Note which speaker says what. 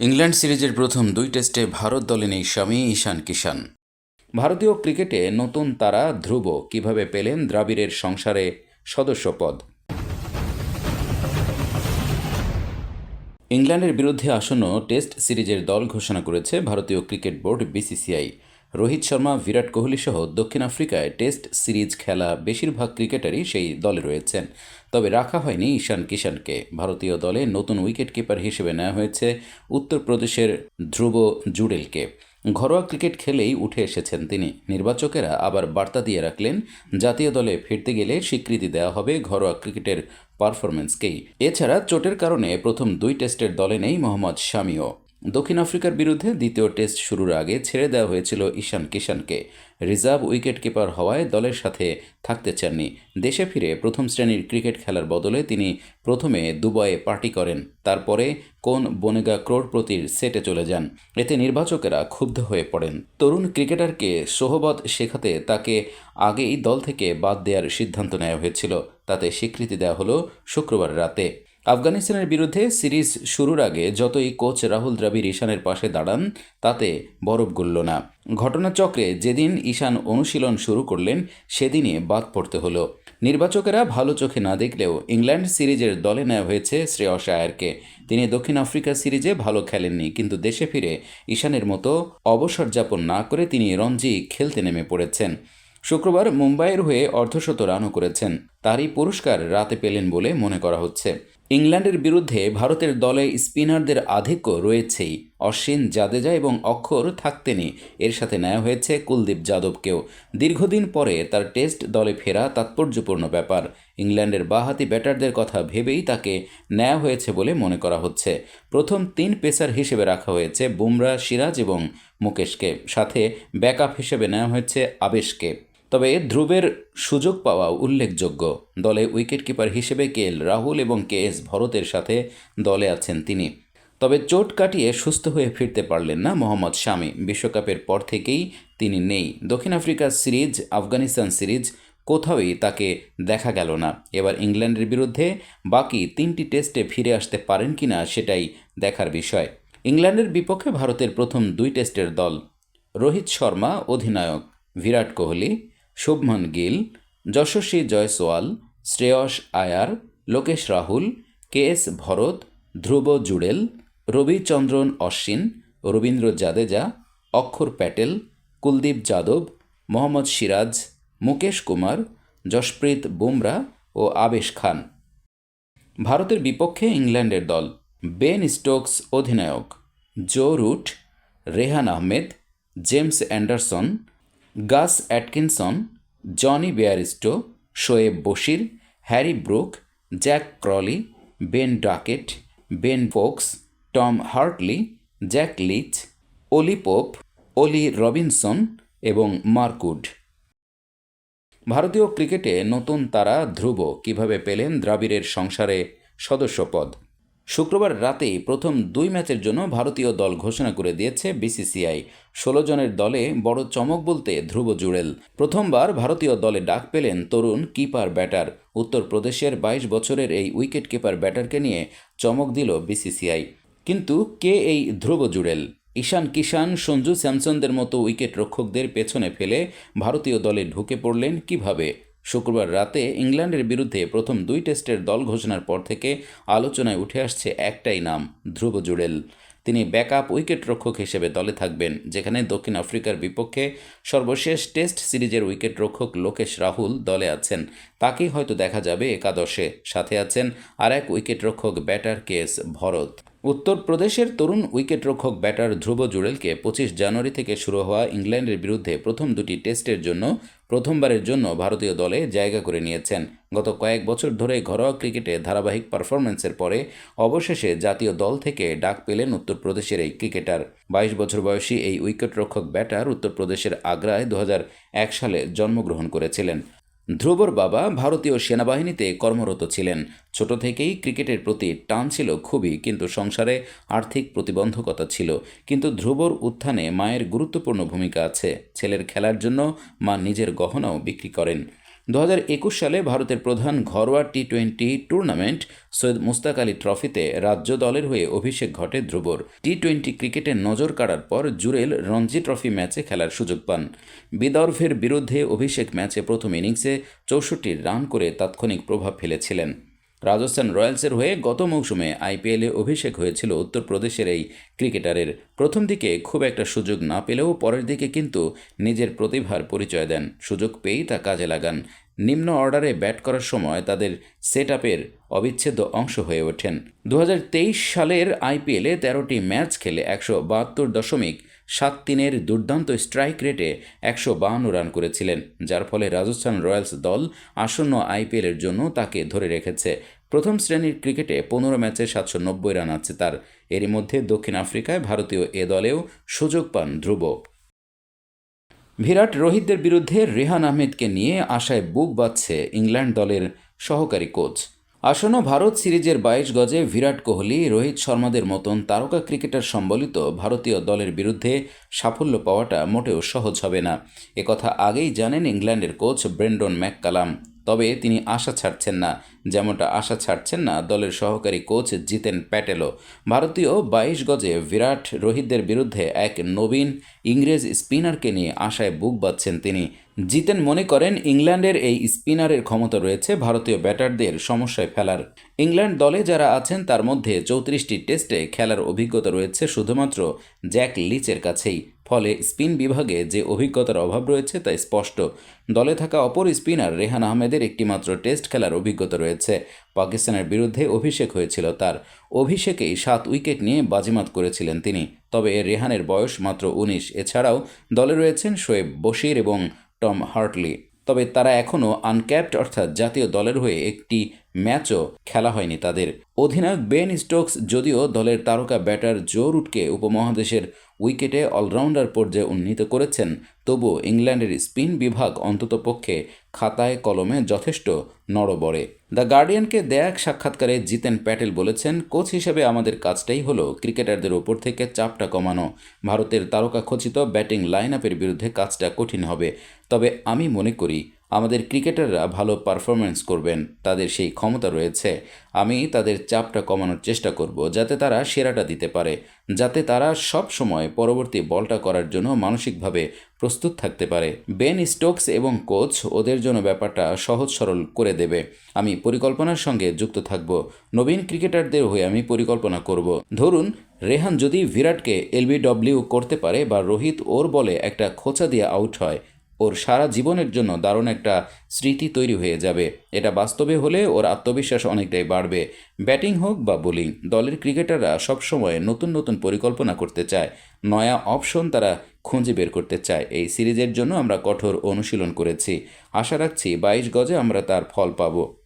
Speaker 1: England সিরিজের প্রথম দুই টেস্টে ভারত দলে নেই স্বামী ঈশান কিষান। ভারতীয় ক্রিকেটে নতুন তারা ধ্রুব। কীভাবে পেলেন দ্রাবিড়ের সংসারে সদস্য পদ ইংল্যান্ডের বিরুদ্ধে আসন্ন টেস্ট সিরিজের দল ঘোষণা করেছে ভারতীয় cricket board BCCI. Rohit Sharma, Virat Kohli সহ দক্ষিণ আফ্রিকায় টেস্ট সিরিজ খেলা বেশিরভাগ ক্রিকেটারই সেই দলে রয়েছেন। তবে রাখা হয়নি ঈশান কিষানকে ভারতীয় দলে নতুন উইকেট কিপার হিসেবে নেওয়া হয়েছে উত্তরপ্রদেশের ধ্রুব জুডেলকে। ঘরোয়া ক্রিকেট খেলেই উঠে এসেছেন তিনি। নির্বাচকেরা আবার বার্তা দিয়ে রাখলেন, জাতীয় দলে ফিরতে গেলে স্বীকৃতি দেওয়া হবে ঘরোয়া ক্রিকেটের পারফরমেন্সকেই এছাড়া চোটের কারণে প্রথম দুই টেস্টের দলে নেই মোহাম্মদ শামিও। দক্ষিণ আফ্রিকার বিরুদ্ধে দ্বিতীয় টেস্ট শুরুর আগে ছেড়ে দেওয়া হয়েছিল ঈশান কিষানকে রিজার্ভ উইকেট কিপার হওয়ায় দলের সাথে থাকতে চাননি। দেশে ফিরে প্রথম শ্রেণির ক্রিকেট খেলার বদলে তিনি প্রথমে দুবাইয়ে পার্টি করেন, তারপরে কোন বনেগা ক্রোড়প্রতির সেটে চলে যান। এতে নির্বাচকেরা ক্ষুব্ধ হয়ে পড়েন। তরুণ ক্রিকেটারকে সোহবত শেখাতে তাকে আগেই দল থেকে বাদ দেওয়ার সিদ্ধান্ত নেওয়া হয়েছিল। তাতে স্বীকৃতি দেওয়া হলো শুক্রবার রাতে। আফগানিস্তানের বিরুদ্ধে সিরিজ শুরুর আগে যতই কোচ রাহুল দ্রাবিড় ঈশানের পাশে দাঁড়ান, তাতে বরফ গলল না। ঘটনাচক্রে যেদিন ঈশান অনুশীলন শুরু করলেন, সেদিনই বাদ পড়তে হলো। নির্বাচকেরা ভালো চোখে না দেখলেও ইংল্যান্ড সিরিজের দলে নেওয়া হয়েছে শ্রেয়স আয়ারকে। তিনি দক্ষিণ আফ্রিকা সিরিজে ভালো খেলেননি, কিন্তু দেশে ফিরে ঈশানের মতো অবসর যাপন না করে তিনি রঞ্জি খেলতে নেমে পড়েছেন। শুক্রবার মুম্বাইয়ের হয়ে অর্ধশত রানও করেছেন। তারই পুরস্কার রাতে পেলেন বলে মনে করা হচ্ছে। ইংল্যান্ডের বিরুদ্ধে ভারতের দলে স্পিনারদের আধিক্য রয়েছেই। অশ্বিন জাদেজা এবং অক্ষর থাকতেনি। এর সাথে নেওয়া হয়েছে কুলদীপ যাদবকেও। দীর্ঘদিন পরে তার টেস্ট দলে ফেরা তাৎপর্যপূর্ণ ব্যাপার। ইংল্যান্ডের বাহাতি ব্যাটারদের কথা ভেবেই তাকে নেওয়া হয়েছে বলে মনে করা হচ্ছে। প্রথম তিন পেসার হিসেবে রাখা হয়েছে বুমরা, সিরাজ এবং মুকেশকে। সাথে ব্যাকআপ হিসেবে নেওয়া হয়েছে আবেশকে। তবে ধ্রুবের সুযোগ পাওয়া উল্লেখযোগ্য। দলে উইকেটকিপার হিসেবে কে এল রাহুল এবং কে এস ভরতের সাথে দলে আছেন তিনি। তবে চোট কাটিয়ে সুস্থ হয়ে ফিরতে পারলেন না মোহাম্মদ শামি। বিশ্বকাপের পর থেকেই তিনি নেই। দক্ষিণ আফ্রিকা সিরিজ, আফগানিস্তান সিরিজ, কোথাওই তাকে দেখা গেল না। এবার ইংল্যান্ডের বিরুদ্ধে বাকি তিনটি টেস্টে ফিরে আসতে পারেন কিনা সেটাই দেখার বিষয়। ইংল্যান্ডের বিপক্ষে ভারতের প্রথম দুই টেস্টের দল। রোহিত শর্মা, অধিনায়ক, বিরাট কোহলি শুভমন গিল, যশস্বী জয়সওয়াল, শ্রেয়স আয়ার, লোকেশ রাহুল কে এস ভরত, ধ্রুব জুড়েল, রবিচন্দ্রন অশ্বিন, রবীন্দ্র জাদেজা, অক্ষর প্যাটেল, কুলদীপ যাদব, মোহাম্মদ সিরাজ, মুকেশ কুমার, যশপ্রীত বুমরা ও আবেশ খান। ভারতের বিপক্ষে ইংল্যান্ডের দল, বেন স্টোকস অধিনায়ক, Joe Root, Rehan Ahmed, James Anderson Gus Atkinson, Jonny Bairstow, Shoaib Bashir, Harry Brook, Zak Crawley, Ben Duckett, Ben Foakes, Tom Hartley, Jack Leach, Ollie Pope, Ollie Robinson এবং মার্কুড ভারতীয় ক্রিকেটে নতুন তারা ধ্রুব কীভাবে পেলেন দ্রাবিড়ের সংসারে সদস্যপদ? শুক্রবার রাতেই প্রথম দুই ম্যাচের জন্য ভারতীয় দল ঘোষণা করে দিয়েছে বিসিসিআই। ষোলো জনের দলে বড় চমক বলতে ধ্রুব জুড়েল। প্রথমবার ভারতীয় দলে ডাক পেলেন তরুণ কিপার ব্যাটার। উত্তরপ্রদেশের বাইশ বছরের এই উইকেট কিপার ব্যাটারকে নিয়ে চমক দিল বিসিসিআই। কিন্তু কে এই ধ্রুব জুড়েল? ঈশান কিষান সঞ্জু স্যামসনদের মতো উইকেট রক্ষকদের পেছনে ফেলে ভারতীয় দলে ঢুকে পড়লেন কীভাবে? শুক্রবার রাতে ইংল্যান্ডের বিরুদ্ধে প্রথম দুই টেস্টের দল ঘোষণার পর থেকে আলোচনায় উঠে আসছে একটাই নাম, ধ্রুব জুড়েল। তিনি ব্যাকআপ উইকেট রক্ষক হিসেবে দলে থাকবেন, যেখানে দক্ষিণ আফ্রিকার বিপক্ষে সর্বশেষ টেস্ট সিরিজের উইকেট রক্ষক লোকেশ রাহুল দলে আছেন। তাকেই হয়তো দেখা যাবে একাদশে। সাথে আছেন আর এক উইকেট রক্ষক ব্যাটার কেস ভরত। উত্তরপ্রদেশের তরুণ উইকেটরক্ষক ব্যাটার ধ্রুব জুড়েলকে পঁচিশ জানুয়ারি থেকে শুরু হওয়া ইংল্যান্ডের বিরুদ্ধে প্রথম দুটি টেস্টের জন্য প্রথমবারের জন্য ভারতীয় দলে জায়গা করে নিয়েছেন। গত কয়েক বছর ধরে ঘরোয়া ক্রিকেটে ধারাবাহিক পারফরম্যান্সের পরে অবশেষে জাতীয় দল থেকে ডাক পেলেন উত্তরপ্রদেশের এই ক্রিকেটার। বাইশ বছর বয়সী এই উইকেটরক্ষক ব্যাটার উত্তরপ্রদেশের আগ্রায় দু হাজার এক সালে জন্মগ্রহণ করেছিলেন। ধ্রুবর বাবা ভারতীয় সেনাবাহিনীতে কর্মরত ছিলেন। ছোট থেকেই ক্রিকেটের প্রতি টান ছিল খুবই, কিন্তু সংসারে আর্থিক প্রতিবন্ধকতা ছিল। কিন্তু ধ্রুবর উত্থানে মায়ের গুরুত্বপূর্ণ ভূমিকা আছে। ছেলের খেলার জন্য মা নিজের গহনাও বিক্রি করেন। দু হাজার একুশ সালে ভারতের প্রধান ঘরোয়া T twenty tournament Syed Mushtaq Ali ট্রফিতে রাজ্য দলের হয়ে অভিষেক ঘটে ধ্রুবর। টি টোয়েন্টি ক্রিকেটে নজর কাড়ার পর জুরেল রঞ্জি ট্রফি ম্যাচে খেলার সুযোগ পান। বিদর্ভের বিরুদ্ধে অভিষেক ম্যাচে প্রথম ইনিংসে চৌষট্টি রান করে তাৎক্ষণিক প্রভাব ফেলেছিলেন। রাজস্থান রয়্যালসের হয়ে গত মৌসুমে আইপিএলে অভিষেক হয়েছিল উত্তরপ্রদেশের এই ক্রিকেটারের। প্রথম দিকে খুব একটা সুযোগ না পেলেও পরের দিকে কিন্তু নিজের প্রতিভার পরিচয় দেন। সুযোগ পেয়েই তা কাজে লাগান। নিম্ন অর্ডারে ব্যাট করার সময় তাদের সেট আপের অবিচ্ছেদ্য অংশ হয়ে ওঠেন। দু হাজার তেইশ সালের আইপিএলে তেরোটি ম্যাচ খেলে একশো বাহাত্তর দশমিক সাত তিনের দুর্দান্ত স্ট্রাইক রেটে একশো বাহান্ন রান করেছিলেন, যার ফলে রাজস্থান রয়্যালস দল আসন্ন আইপিএলের জন্য তাকে ধরে রেখেছে। প্রথম শ্রেণির ক্রিকেটে পনেরো ম্যাচে সাতশো নব্বই রান আছে তার। এরই মধ্যে দক্ষিণ আফ্রিকায় ভারতীয় এ দলেও সুযোগ পান ধ্রুব। বিরাট রোহিতদের বিরুদ্ধে রেহান আহমেদকে নিয়ে আশায় বুক বাঁধছে ইংল্যান্ড দলের সহকারী কোচ। আসন্ন ভারত সিরিজের বাইশ গজে বিরাট কোহলি, রোহিত শর্মাদের মতন তারকা ক্রিকেটার সম্বলিত ভারতীয় দলের বিরুদ্ধে সাফল্য পাওয়াটা মোটেও সহজ হবে না। একথা আগেই জানেন ইংল্যান্ডের কোচ ব্রেন্ডন ম্যাককালাম। তবে তিনি আশা ছাড়ছেন না, যেমনটা আশা ছাড়ছেন না দলের সহকারী কোচ জিতেন প্যাটেলও ভারতীয় বাইশ গজে বিরাট রোহিতদের বিরুদ্ধে এক নবীন ইংরেজ স্পিনারকে নিয়ে আশায় বুক বাঁধছেন তিনি। জিতেন মনে করেন, ইংল্যান্ডের এই স্পিনারের ক্ষমতা রয়েছে ভারতীয় ব্যাটারদের সমস্যায় ফেলার। ইংল্যান্ড দলে যারা আছেন, তার মধ্যে চৌত্রিশটি টেস্টে খেলার অভিজ্ঞতা রয়েছে শুধুমাত্র জ্যাক লিচের কাছেই। ফলে স্পিন বিভাগে যে অভিজ্ঞতার অভাব রয়েছে তা স্পষ্ট। দলে থাকা অপর স্পিনার রেহান আহমেদের একটিমাত্র টেস্ট খেলার অভিজ্ঞতা রয়েছে। পাকিস্তানের বিরুদ্ধে অভিষেক হয়েছিল তার। অভিষেকেই সাত উইকেট নিয়ে বাজিমাত করেছিলেন তিনি। তবে রেহানের বয়স মাত্র উনিশ। এছাড়াও দলে রয়েছেন শোয়েব বশির এবং টম হার্টলি। তবে তারা এখনও আনক্যাপড অর্থাৎ জাতীয় দলের হয়ে একটি ম্যাচও খেলা হয়নি তাদের। অধিনায়ক বেন স্টোকস যদিও দলের তারকা ব্যাটার জো রুটকে উপমহাদেশের উইকেটে অলরাউন্ডার পর্যায়ে উন্নীত করেছেন তবুও ইংল্যান্ডের স্পিন বিভাগ অন্ততপক্ষে খাতায় কলমে যথেষ্ট নড়বড়ে। দ্য গার্ডিয়ানকে দেয়া এক সাক্ষাৎকারে জিতেন প্যাটেল বলেছেন, কোচ হিসেবে আমাদের কাজটাই হলো ক্রিকেটারদের ওপর থেকে চাপটা কমানো। ভারতের তারকা খচিত ব্যাটিং লাইন আপের বিরুদ্ধে কাজটা কঠিন হবে। তবে আমি মনে করি আমাদের ক্রিকেটাররা ভালো পারফরমেন্স করবেন, তাদের সেই ক্ষমতা রয়েছে। আমি তাদের চাপটা কমানোর চেষ্টা করব, যাতে তারা সেরাটা দিতে পারে, যাতে তারা সব সময় পরবর্তী বলটা করার জন্য মানসিকভাবে প্রস্তুত থাকতে পারে। বেন স্টোকস এবং কোচ ওদের জন্য ব্যাপারটা সহজ সরল করে দেবে। আমি পরিকল্পনার সঙ্গে যুক্ত থাকব, নবীন ক্রিকেটারদের হয়ে আমি পরিকল্পনা করব। ধরুন, রেহান যদি বিরাটকে এলবিডব্লিউ করতে পারে বা রোহিত ওর বলে একটা খোঁচা দিয়ে আউট হয় ওর সারা জীবনের জন্য দারুণ একটা স্মৃতি তৈরি হয়ে যাবে। এটা বাস্তবে হলে ওর আত্মবিশ্বাস অনেকটাই বাড়বে। ব্যাটিং হোক বা বোলিং, দলের ক্রিকেটাররা সবসময় নতুন নতুন পরিকল্পনা করতে চায়। নয়া অপশন তারা খুঁজে বের করতে চায়। এই সিরিজের জন্য আমরা কঠোর অনুশীলন করেছি। আশা রাখছি বাইশ গজে আমরা তার ফল পাবো।